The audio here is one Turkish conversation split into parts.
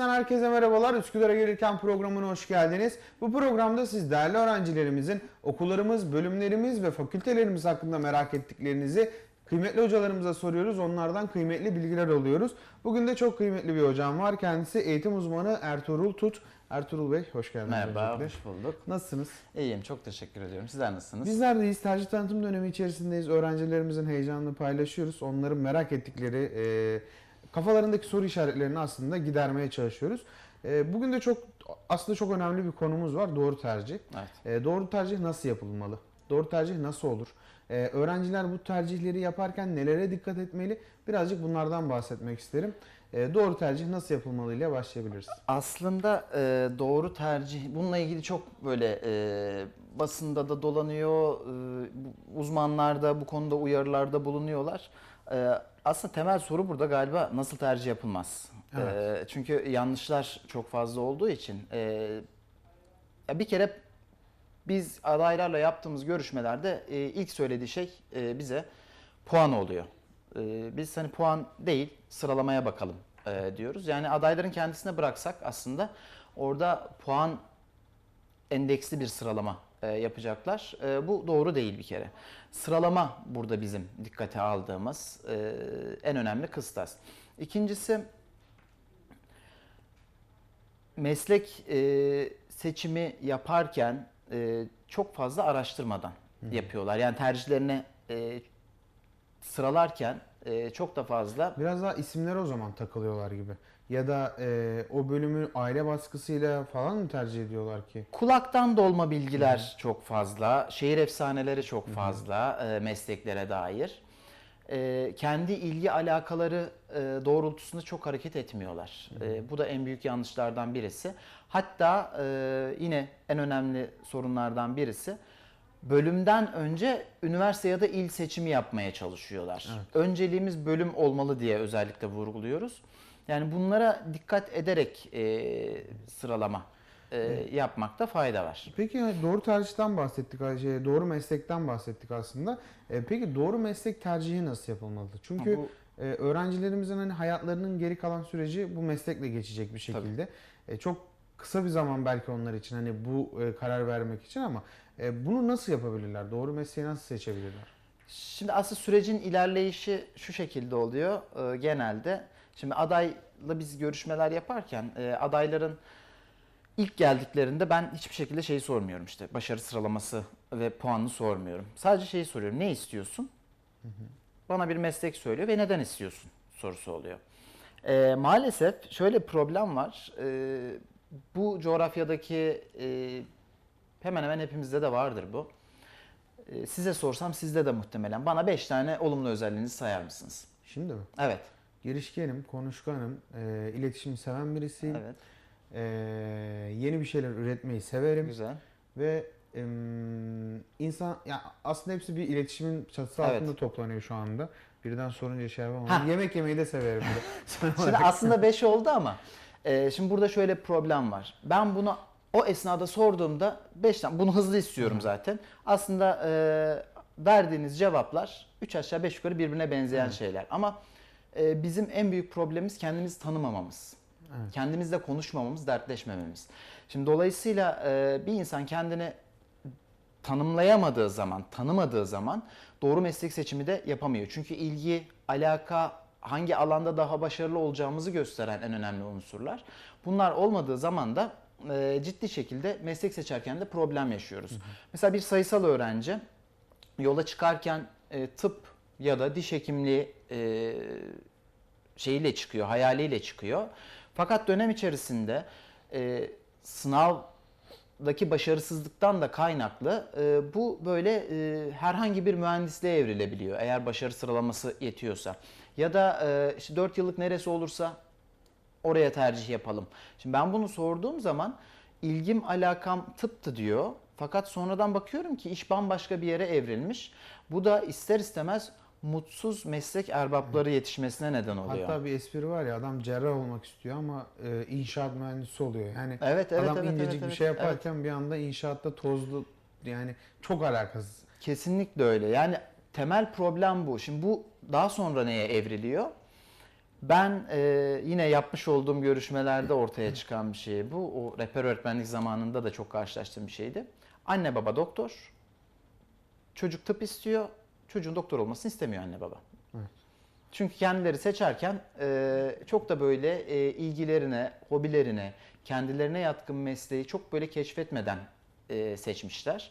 Üniversitesi'nden herkese merhabalar. Üsküdar'a gelirken programına hoş geldiniz. Bu programda siz değerli öğrencilerimizin okullarımız, bölümlerimiz ve fakültelerimiz hakkında merak ettiklerinizi kıymetli hocalarımıza soruyoruz. Onlardan kıymetli bilgiler alıyoruz. Bugün de çok kıymetli bir hocam var. Kendisi eğitim uzmanı Ertuğrul Tut. Ertuğrul Bey hoş geldiniz. Merhaba, öncelikle. hoş bulduk. Nasılsınız? İyiyim, çok teşekkür ediyorum. Sizler nasılsınız? Bizler de iyiyiz. Tercih tanıtım dönemi içerisindeyiz. Öğrencilerimizin heyecanını paylaşıyoruz. Onların merak ettikleri, e, kafalarındaki soru işaretlerini aslında gidermeye çalışıyoruz. E, bugün de çok aslında çok önemli bir konumuz var. Doğru tercih. Evet. E, doğru tercih nasıl yapılmalı? Doğru tercih nasıl olur? E, öğrenciler bu tercihleri yaparken nelere dikkat etmeli? Birazcık bunlardan bahsetmek isterim. E, doğru tercih nasıl yapılmalı ile başlayabiliriz. Aslında e, doğru tercih, bununla ilgili çok böyle e, basında da dolanıyor, e, uzmanlar da bu konuda uyarılarda bulunuyorlar. E, aslında temel soru burada galiba nasıl tercih yapılmaz? E, çünkü yanlışlar çok fazla olduğu için. E, ya bir kere biz adaylarla yaptığımız görüşmelerde e, ilk söylediği şey e, bize puan oluyor. E, biz hani puan değil sıralamaya bakalım e, diyoruz. Yani adayların kendisine bıraksak aslında orada puan endeksli bir sıralama yapacaklar. E, bu doğru değil bir kere. Sıralama burada bizim dikkate aldığımız e, en önemli kıstas. İkincisi meslek e, seçimi yaparken e, çok fazla araştırmadan yapıyorlar. Yani tercihlerini e, sıralarken e, çok da fazla Biraz daha isimlere o zaman takılıyorlar gibi. Ya da e, o bölümü aile baskısıyla falan mı tercih ediyorlar ki? kulaktan dolma bilgiler çok fazla, şehir efsaneleri çok fazla e, mesleklere dair. E, kendi ilgi alakaları e, doğrultusunda çok hareket etmiyorlar. E, bu da en büyük yanlışlardan birisi. Hatta e, yine en önemli sorunlardan birisi bölümden önce üniversite ya da il seçimi yapmaya çalışıyorlar. Önceliğimiz bölüm olmalı diye özellikle vurguluyoruz. Yani bunlara dikkat ederek e, sıralama e, yapmakta fayda var. Peki yani doğru tercihten bahsettik, şey, doğru meslekten bahsettik aslında. E, peki doğru meslek tercihi nasıl yapılmalı? Çünkü Bu- e, öğrencilerimizin hani hayatlarının geri kalan süreci bu meslekle geçecek bir şekilde. E, çok kısa bir zaman belki onlar için hani bu e, karar vermek için ama e, bunu nasıl yapabilirler? Doğru mesleği nasıl seçebilirler? Şimdi aslında sürecin ilerleyişi şu şekilde oluyor e, genelde. Şimdi adayla biz görüşmeler yaparken e, adayların ilk geldiklerinde ben hiçbir şekilde şeyi sormuyorum işte başarı sıralaması ve puanını sormuyorum. Sadece şeyi soruyorum ne istiyorsun? Bana bir meslek söylüyor ve neden istiyorsun sorusu oluyor. E, maalesef şöyle problem var. E, bu coğrafyadaki e, hemen hemen hepimizde de vardır bu. E, size sorsam sizde de muhtemelen. Bana 5 tane olumlu özelliğinizi sayar mısınız? Şimdi mi? Evet. Girişkenim, konuşkanım, e, iletişim seven birisiyim. Evet. E, yeni bir şeyler üretmeyi severim. Güzel. Ve em, insan ya aslında hepsi bir iletişimin çatısı Evet. altında toplanıyor şu anda. Birden sorunca şey yapamam. Yemek yemeyi de severim. de. Şimdi aslında 5 oldu ama e, şimdi burada şöyle bir problem var. Ben bunu o esnada sorduğumda 5 tane bunu hızlı istiyorum zaten. Aslında e, verdiğiniz cevaplar 3 aşağı 5 yukarı birbirine benzeyen şeyler. Ama e, bizim en büyük problemimiz kendimizi tanımamamız. Evet. Kendimizle konuşmamamız, dertleşmememiz. Şimdi dolayısıyla e, bir insan kendini tanımlayamadığı zaman, tanımadığı zaman doğru meslek seçimi de yapamıyor. Çünkü ilgi, alaka, hangi alanda daha başarılı olacağımızı gösteren en önemli unsurlar. Bunlar olmadığı zaman da e, ciddi şekilde meslek seçerken de problem yaşıyoruz. Mesela bir sayısal öğrenci yola çıkarken e, tıp ya da diş hekimliği e, şeyiyle çıkıyor, hayaliyle çıkıyor. Fakat dönem içerisinde e, sınavdaki başarısızlıktan da kaynaklı e, bu böyle e, herhangi bir mühendisliğe evrilebiliyor eğer başarı sıralaması yetiyorsa. Ya da e, işte 4 yıllık neresi olursa oraya tercih yapalım. Şimdi ben bunu sorduğum zaman ilgim alakam tıptı diyor. Fakat sonradan bakıyorum ki iş bambaşka bir yere evrilmiş. Bu da ister istemez mutsuz meslek erbapları yetişmesine neden oluyor. Hatta bir espri var ya adam cerrah olmak istiyor ama e, inşaat mühendisi oluyor. Yani Evet, evet, adam evet, incecik evet, bir evet, şey yaparken bir anda inşaatta tozlu yani çok alakasız. Kesinlikle öyle. Yani temel problem bu. Şimdi bu daha sonra neye evriliyor? Ben e, yine yapmış olduğum görüşmelerde ortaya çıkan bir şey bu. O rehber öğretmenlik zamanında da çok karşılaştığım bir şeydi. Anne baba doktor, çocuk tıp istiyor, çocuğun doktor olmasını istemiyor anne baba. Evet. Çünkü kendileri seçerken e, çok da böyle e, ilgilerine, hobilerine, kendilerine yatkın mesleği çok böyle keşfetmeden e, seçmişler.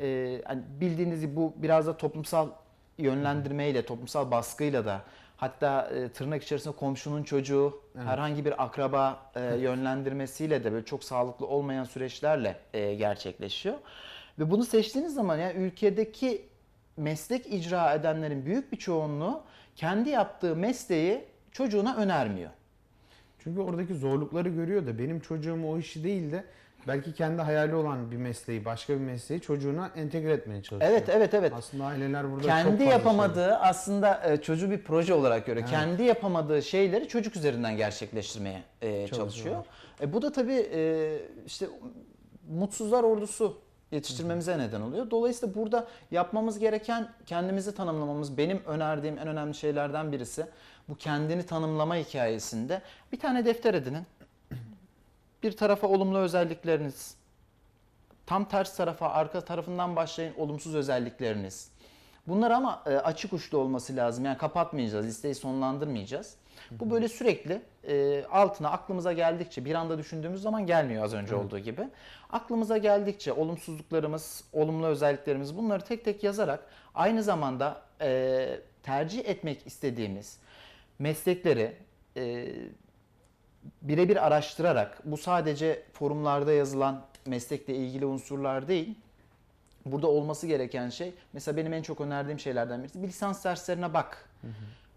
E, hani bildiğiniz gibi bu biraz da toplumsal yönlendirmeyle, toplumsal baskıyla da hatta e, tırnak içerisinde komşunun çocuğu, Evet. herhangi bir akraba e, yönlendirmesiyle de böyle çok sağlıklı olmayan süreçlerle e, gerçekleşiyor. Ve bunu seçtiğiniz zaman yani ülkedeki meslek icra edenlerin büyük bir çoğunluğu kendi yaptığı mesleği çocuğuna önermiyor. Çünkü oradaki zorlukları görüyor da benim çocuğum o işi değil de belki kendi hayali olan bir mesleği, başka bir mesleği çocuğuna entegre etmeye çalışıyor. Evet, evet, evet. Aslında aileler burada çok kendi fazla şey- yapamadığı aslında e, çocuğu bir proje olarak görüyor. Evet. Kendi yapamadığı şeyleri çocuk üzerinden gerçekleştirmeye e, çalışıyor. E, bu da tabii e, işte mutsuzlar ordusu yetiştirmemize neden oluyor. Dolayısıyla burada yapmamız gereken kendimizi tanımlamamız benim önerdiğim en önemli şeylerden birisi. Bu kendini tanımlama hikayesinde bir tane defter edinin. Bir tarafa olumlu özellikleriniz, tam ters tarafa arka tarafından başlayın olumsuz özellikleriniz. Bunlar ama e, açık uçlu olması lazım. Yani kapatmayacağız, listeyi sonlandırmayacağız. Bu böyle sürekli e, altına aklımıza geldikçe bir anda düşündüğümüz zaman gelmiyor az önce olduğu gibi. Aklımıza geldikçe olumsuzluklarımız, olumlu özelliklerimiz bunları tek tek yazarak aynı zamanda e, tercih etmek istediğimiz meslekleri e, birebir araştırarak bu sadece forumlarda yazılan meslekle ilgili unsurlar değil. Burada olması gereken şey mesela benim en çok önerdiğim şeylerden birisi bir lisans derslerine bak.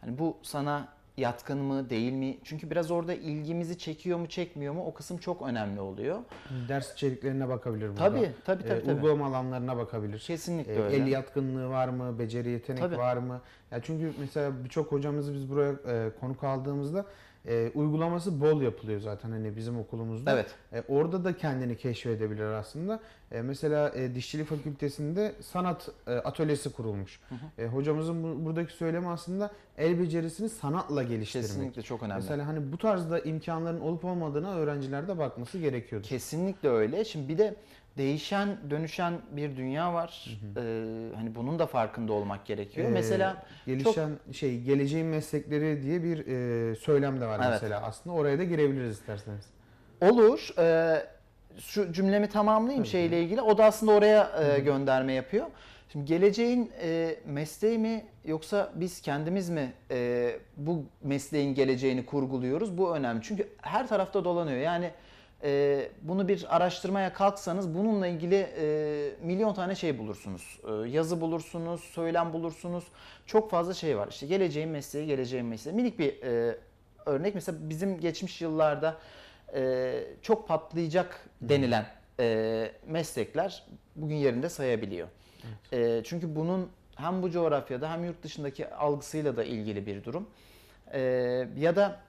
Hani bu sana yatkın mı değil mi? Çünkü biraz orada ilgimizi çekiyor mu çekmiyor mu o kısım çok önemli oluyor. Ders içeriklerine bakabilir burada. Tabii tabii tabii. Ee, uygulama alanlarına bakabilir. Kesinlikle Ee, öyle. El yatkınlığı var mı? Beceri yetenek Tabii. var mı? Ya çünkü mesela birçok hocamızı biz buraya e, konuk aldığımızda e, uygulaması bol yapılıyor zaten hani bizim okulumuzda. Evet. E, orada da kendini keşfedebilir aslında. E, mesela e, Dişçilik Fakültesi'nde sanat e, atölyesi kurulmuş. E, hocamızın bu- buradaki söylemi aslında el becerisini sanatla geliştirmek. Kesinlikle çok önemli. Mesela hani bu tarzda imkanların olup olmadığına öğrenciler de bakması gerekiyordu. Kesinlikle öyle. Şimdi bir de değişen, dönüşen bir dünya var. Ee, hani bunun da farkında olmak gerekiyor. Ee, Mesela gelişen şey geleceğin meslekleri diye bir e, söylem de var Evet. mesela aslında oraya da girebiliriz isterseniz. olur. Ee, şu cümlemi tamamlayayım Tabii. şeyle ilgili. O da aslında oraya e, gönderme yapıyor. Şimdi geleceğin e, mesleği mi yoksa biz kendimiz mi e, bu mesleğin geleceğini kurguluyoruz? Bu önemli. Çünkü her tarafta dolanıyor. Yani e, bunu bir araştırmaya kalksanız bununla ilgili e, milyon tane şey bulursunuz. E, yazı bulursunuz, söylem bulursunuz. Çok fazla şey var. İşte geleceğin mesleği, geleceğin mesleği. Minik bir e, örnek mesela bizim geçmiş yıllarda e, çok patlayacak denilen e, meslekler bugün yerinde sayabiliyor. E, çünkü bunun hem bu coğrafyada hem yurt dışındaki algısıyla da ilgili bir durum. E, ya da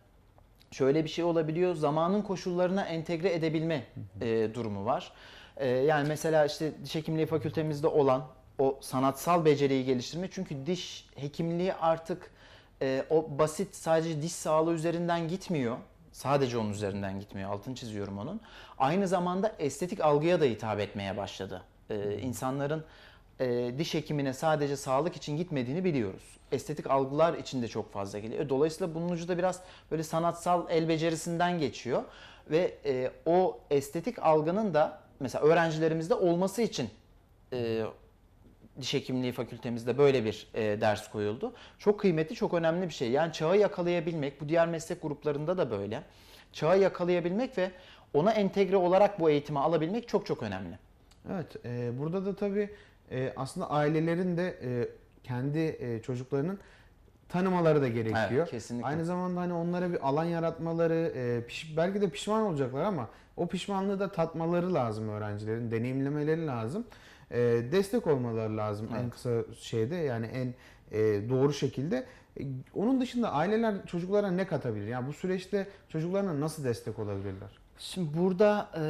şöyle bir şey olabiliyor. Zamanın koşullarına entegre edebilme e, durumu var. E, yani mesela işte diş hekimliği fakültemizde olan o sanatsal beceriyi geliştirme. Çünkü diş hekimliği artık e, o basit sadece diş sağlığı üzerinden gitmiyor. Sadece onun üzerinden gitmiyor. Altını çiziyorum onun. Aynı zamanda estetik algıya da hitap etmeye başladı. E, insanların e, diş hekimine sadece sağlık için gitmediğini biliyoruz. Estetik algılar için de çok fazla geliyor. Dolayısıyla bunun ucu da biraz böyle sanatsal el becerisinden geçiyor. Ve e, o estetik algının da mesela öğrencilerimizde olması için e, diş hekimliği fakültemizde böyle bir e, ders koyuldu. Çok kıymetli, çok önemli bir şey. Yani çağı yakalayabilmek, bu diğer meslek gruplarında da böyle. Çağı yakalayabilmek ve ona entegre olarak bu eğitimi alabilmek çok çok önemli. Evet, e, burada da tabii e, aslında ailelerin de e, kendi e, çocuklarının tanımaları da gerekiyor. Evet, kesinlikle. Aynı zamanda hani onlara bir alan yaratmaları, e, piş- belki de pişman olacaklar ama o pişmanlığı da tatmaları lazım öğrencilerin, deneyimlemeleri lazım. E, destek olmaları lazım en Evet. kısa şeyde yani en e, doğru şekilde. E, onun dışında aileler çocuklara ne katabilir? Yani bu süreçte çocuklarına nasıl destek olabilirler? Şimdi burada e,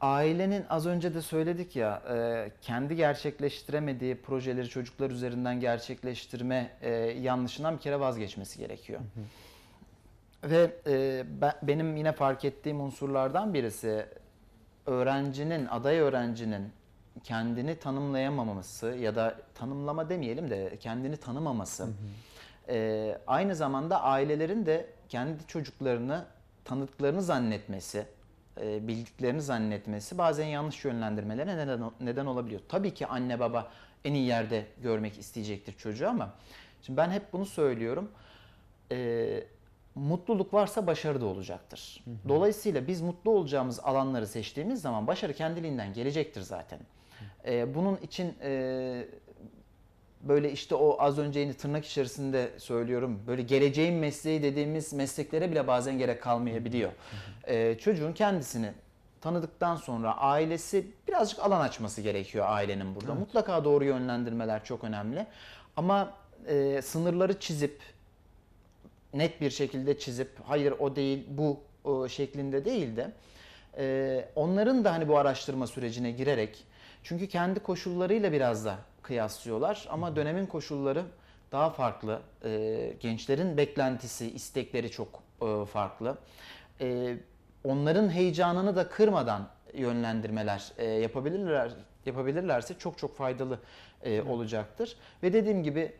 ailenin az önce de söyledik ya e, kendi gerçekleştiremediği projeleri çocuklar üzerinden gerçekleştirme e, yanlışından bir kere vazgeçmesi gerekiyor. Ve e, ben, benim yine fark ettiğim unsurlardan birisi öğrencinin, aday öğrencinin kendini tanımlayamaması ya da tanımlama demeyelim de kendini tanımaması. E, aynı zamanda ailelerin de kendi çocuklarını tanıdıklarını zannetmesi, e, bildiklerini zannetmesi bazen yanlış yönlendirmelere neden, neden olabiliyor. Tabii ki anne baba en iyi yerde görmek isteyecektir çocuğu ama şimdi ben hep bunu söylüyorum. E, mutluluk varsa başarı da olacaktır. Dolayısıyla biz mutlu olacağımız alanları seçtiğimiz zaman başarı kendiliğinden gelecektir zaten. E, bunun için e, böyle işte o az önce yine tırnak içerisinde söylüyorum böyle geleceğin mesleği dediğimiz mesleklere bile bazen gerek kalmayabiliyor. Ee, çocuğun kendisini tanıdıktan sonra ailesi birazcık alan açması gerekiyor ailenin burada. Mutlaka doğru yönlendirmeler çok önemli. Ama e, sınırları çizip net bir şekilde çizip hayır o değil bu o şeklinde değil de e, onların da hani bu araştırma sürecine girerek çünkü kendi koşullarıyla biraz da kıyaslıyorlar ama dönemin koşulları daha farklı. E, gençlerin beklentisi, istekleri çok e, farklı. E, onların heyecanını da kırmadan yönlendirmeler e, yapabilirler yapabilirlerse çok çok faydalı e, olacaktır. Ve dediğim gibi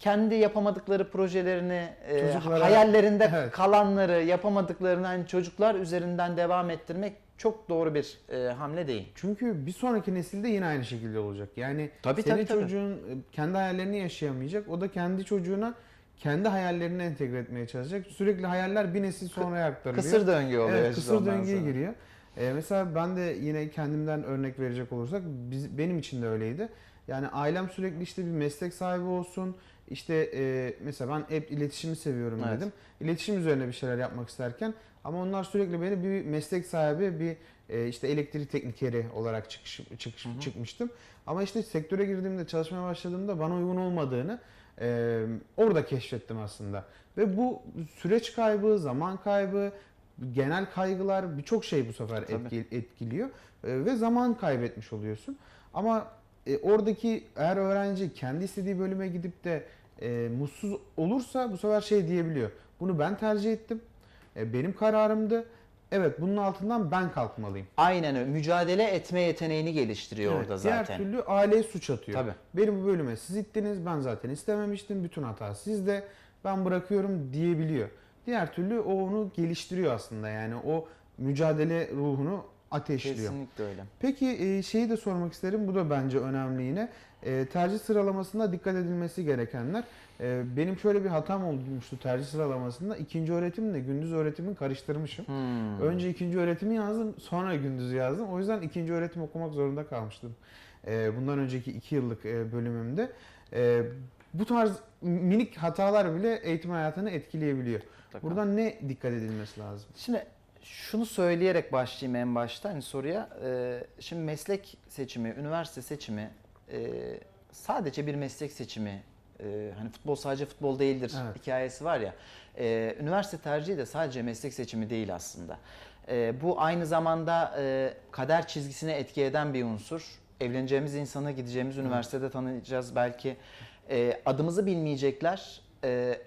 kendi yapamadıkları projelerini, e, Çocuklara- hayallerinde Evet. kalanları, yapamadıklarını hani çocuklar üzerinden devam ettirmek çok doğru bir e, hamle değil. Çünkü bir sonraki nesilde yine aynı şekilde olacak. Yani Tabii, senin tabii, tabii. çocuğun e, kendi hayallerini yaşayamayacak. O da kendi çocuğuna kendi hayallerini entegre etmeye çalışacak. Sürekli hayaller bir nesil sonraya aktarılıyor. Kısır döngü oluyor. Evet, kısır döngüye sonra. giriyor. Ee, mesela ben de yine kendimden örnek verecek olursak biz, benim için de öyleydi. Yani ailem sürekli işte bir meslek sahibi olsun. İşte e, mesela ben hep iletişimi seviyorum Evet. dedim. İletişim üzerine bir şeyler yapmak isterken ama onlar sürekli beni bir meslek sahibi, bir e, işte elektrik teknikeri olarak çıkış, çıkış, çıkmıştım. Ama işte sektöre girdiğimde, çalışmaya başladığımda bana uygun olmadığını e, orada keşfettim aslında. Ve bu süreç kaybı, zaman kaybı, genel kaygılar birçok şey bu sefer etki- etkiliyor E, ve zaman kaybetmiş oluyorsun. Ama e, oradaki eğer öğrenci kendi istediği bölüme gidip de e, mutsuz olursa bu sefer şey diyebiliyor. Bunu ben tercih ettim. E, benim kararımdı. Evet bunun altından ben kalkmalıyım. Aynen öyle. Mücadele etme yeteneğini geliştiriyor Evet, orada Diğer zaten. türlü aileye suç atıyor. Tabii. Beni bu bölüme siz ittiniz ben zaten istememiştim. Bütün hata sizde. Ben bırakıyorum diyebiliyor. Diğer türlü o onu geliştiriyor aslında. Yani o mücadele ruhunu ateşliyor. Kesinlikle öyle. Peki e, şeyi de sormak isterim. Bu da bence önemli yine. E, tercih sıralamasında dikkat edilmesi gerekenler. E, benim şöyle bir hatam olmuştu tercih sıralamasında. İkinci öğretimle gündüz öğretimi karıştırmışım. Hmm. Önce ikinci öğretimi yazdım, sonra gündüzü yazdım. O yüzden ikinci öğretim okumak zorunda kalmıştım. E, bundan önceki iki yıllık e, bölümümde. E, bu tarz minik hatalar bile eğitim hayatını etkileyebiliyor. Mutlaka. Buradan ne dikkat edilmesi lazım? Şimdi şunu söyleyerek başlayayım en başta hani soruya. Ee, şimdi meslek seçimi, üniversite seçimi e, sadece bir meslek seçimi. E, hani futbol sadece futbol değildir Evet. hikayesi var ya. E, üniversite tercihi de sadece meslek seçimi değil aslında. E, bu aynı zamanda e, kader çizgisine etki eden bir unsur. Evleneceğimiz insanı gideceğimiz üniversitede tanıyacağız belki. E, adımızı bilmeyecekler. E,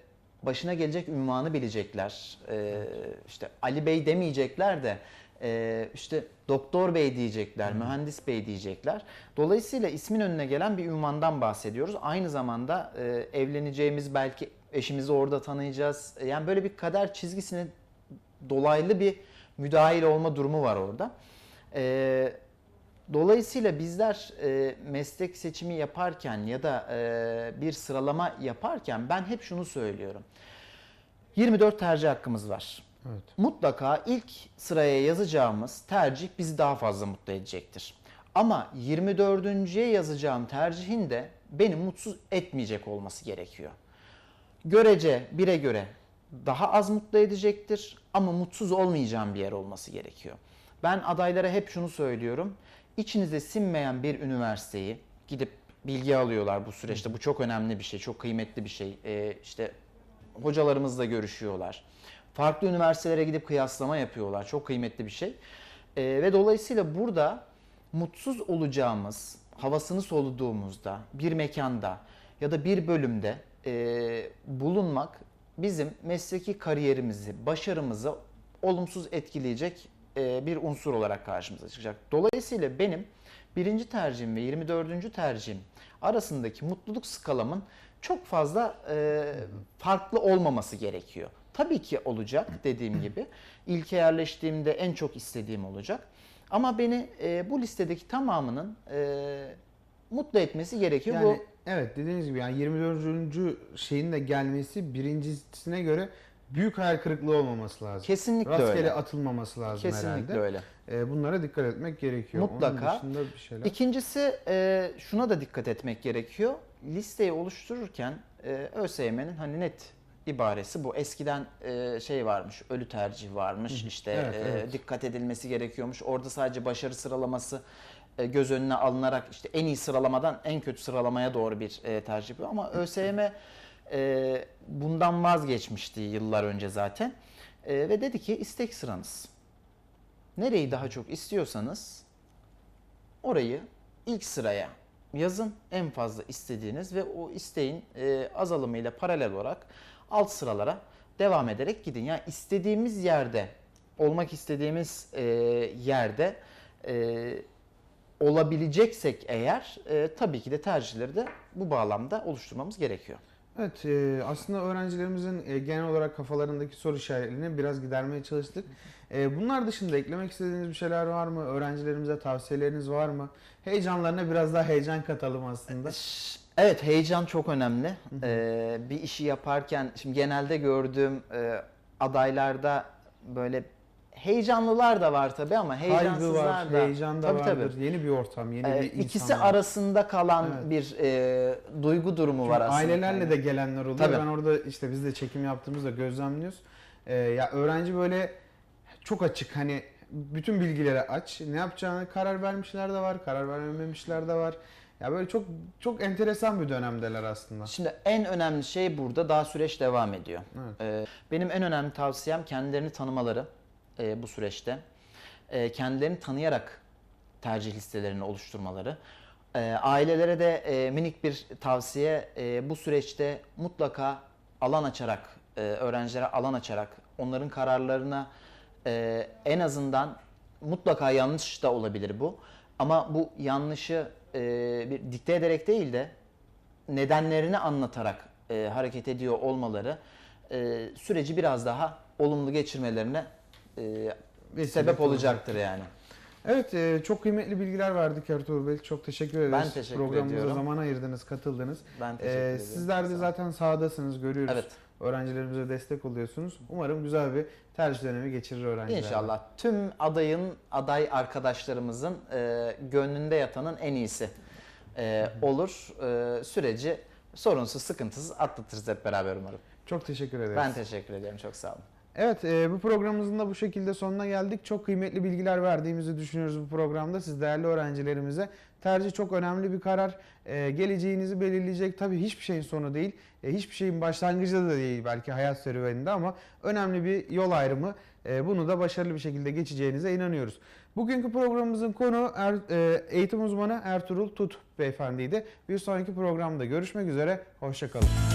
başına gelecek ünvanı bilecekler. Ee, işte Ali Bey demeyecekler de e, işte Doktor Bey diyecekler, Mühendis Bey diyecekler. Dolayısıyla ismin önüne gelen bir ünvandan bahsediyoruz. Aynı zamanda e, evleneceğimiz belki eşimizi orada tanıyacağız. Yani böyle bir kader çizgisine dolaylı bir müdahil olma durumu var orada. Ee, Dolayısıyla bizler e, meslek seçimi yaparken ya da e, bir sıralama yaparken ben hep şunu söylüyorum. 24 tercih hakkımız var. Evet. Mutlaka ilk sıraya yazacağımız tercih bizi daha fazla mutlu edecektir. Ama 24.ye yazacağım tercihin de beni mutsuz etmeyecek olması gerekiyor. Görece bire göre daha az mutlu edecektir ama mutsuz olmayacağım bir yer olması gerekiyor. Ben adaylara hep şunu söylüyorum. İçinize sinmeyen bir üniversiteyi gidip bilgi alıyorlar bu süreçte. Bu çok önemli bir şey, çok kıymetli bir şey. Ee, işte hocalarımızla görüşüyorlar. Farklı üniversitelere gidip kıyaslama yapıyorlar. Çok kıymetli bir şey. Ee, ve dolayısıyla burada mutsuz olacağımız, havasını soluduğumuzda bir mekanda ya da bir bölümde e, bulunmak bizim mesleki kariyerimizi, başarımızı olumsuz etkileyecek e, bir unsur olarak karşımıza çıkacak. Dolayısıyla benim birinci tercihim ve 24. tercihim arasındaki mutluluk skalamın çok fazla e, farklı olmaması gerekiyor. Tabii ki olacak dediğim gibi. İlke yerleştiğimde en çok istediğim olacak. Ama beni e, bu listedeki tamamının e, mutlu etmesi gerekiyor. Yani bu evet dediğiniz gibi yani 24. şeyin de gelmesi birincisine göre büyük hayal kırıklığı olmaması lazım. kesinlikle Rastgele öyle. atılmaması lazım Kesinlikle herhalde. öyle. Ee, bunlara dikkat etmek gerekiyor. Mutlaka. Onun dışında bir şeyler. İkincisi e, şuna da dikkat etmek gerekiyor. Listeyi oluştururken e, ÖSYM'nin hani net ibaresi bu. Eskiden e, şey varmış, ölü tercih varmış. işte Evet, e, evet. dikkat edilmesi gerekiyormuş. Orada sadece başarı sıralaması e, göz önüne alınarak işte en iyi sıralamadan en kötü sıralamaya doğru bir e, tercih yapıyor. Ama ÖSYM e, bundan vazgeçmişti yıllar önce zaten. E, ve dedi ki istek sıranız. Nereyi daha çok istiyorsanız orayı ilk sıraya yazın en fazla istediğiniz ve o isteğin e, azalımıyla paralel olarak alt sıralara devam ederek gidin. Yani istediğimiz yerde, olmak istediğimiz e, yerde e, olabileceksek eğer e, tabii ki de tercihleri de bu bağlamda oluşturmamız gerekiyor. Evet e, aslında öğrencilerimizin e, genel olarak kafalarındaki soru işaretlerini biraz gidermeye çalıştık. E, bunlar dışında eklemek istediğiniz bir şeyler var mı? Öğrencilerimize tavsiyeleriniz var mı? Heyecanlarına biraz daha heyecan katalım aslında. Evet heyecan çok önemli. Bir işi yaparken şimdi genelde gördüğüm adaylarda böyle heyecanlılar da var tabii ama heyecansızlar var, da. heyecan da Tabii, vardır. tabii. Yeni bir ortam, yeni Ee, bir ikisi insanlar. arasında kalan Evet. bir e, duygu durumu Çünkü var aslında. ailelerle de gelenler oluyor. Tabii. Ben orada işte biz de çekim yaptığımızda gözlemliyoruz. Ee, ya öğrenci böyle çok açık hani bütün bilgilere aç. Ne yapacağını karar vermişler de var, karar vermemişler de var. Ya böyle çok çok enteresan bir dönemdeler aslında. Şimdi en önemli şey burada daha süreç devam ediyor. Evet. Ee, benim en önemli tavsiyem kendilerini tanımaları e, bu süreçte. E, kendilerini tanıyarak tercih listelerini oluşturmaları. E, ailelere de e, minik bir tavsiye e, bu süreçte mutlaka alan açarak, e, öğrencilere alan açarak onların kararlarına e, en azından mutlaka yanlış da olabilir bu. Ama bu yanlışı e, bir dikte ederek değil de nedenlerini anlatarak e, hareket ediyor olmaları e, süreci biraz daha olumlu geçirmelerine e, sebep olacaktır yani. Evet e, çok kıymetli bilgiler verdik Ertuğrul Bey. Çok teşekkür ederiz. Ben teşekkür Programımıza ediyorum. zaman ayırdınız, katıldınız. Ben teşekkür Ee, ediyorum. sizler de zaten sahadasınız, görüyoruz. Evet. Öğrencilerimize destek oluyorsunuz. Umarım güzel bir tercih dönemi geçirir öğrenciler. İnşallah tüm adayın aday arkadaşlarımızın e, gönlünde yatanın en iyisi e, olur. E, süreci sorunsuz, sıkıntısız atlatırız hep beraber umarım. Çok teşekkür ederiz. Ben teşekkür ediyorum. Çok sağ olun. Evet e, bu programımızın da bu şekilde sonuna geldik. Çok kıymetli bilgiler verdiğimizi düşünüyoruz bu programda. Siz değerli öğrencilerimize tercih çok önemli bir karar. E, geleceğinizi belirleyecek tabii hiçbir şeyin sonu değil. E, hiçbir şeyin başlangıcı da değil belki hayat serüveninde ama önemli bir yol ayrımı. E, bunu da başarılı bir şekilde geçeceğinize inanıyoruz. Bugünkü programımızın konu er, e, eğitim uzmanı Ertuğrul Tut beyefendiydi. Bir sonraki programda görüşmek üzere. Hoşçakalın.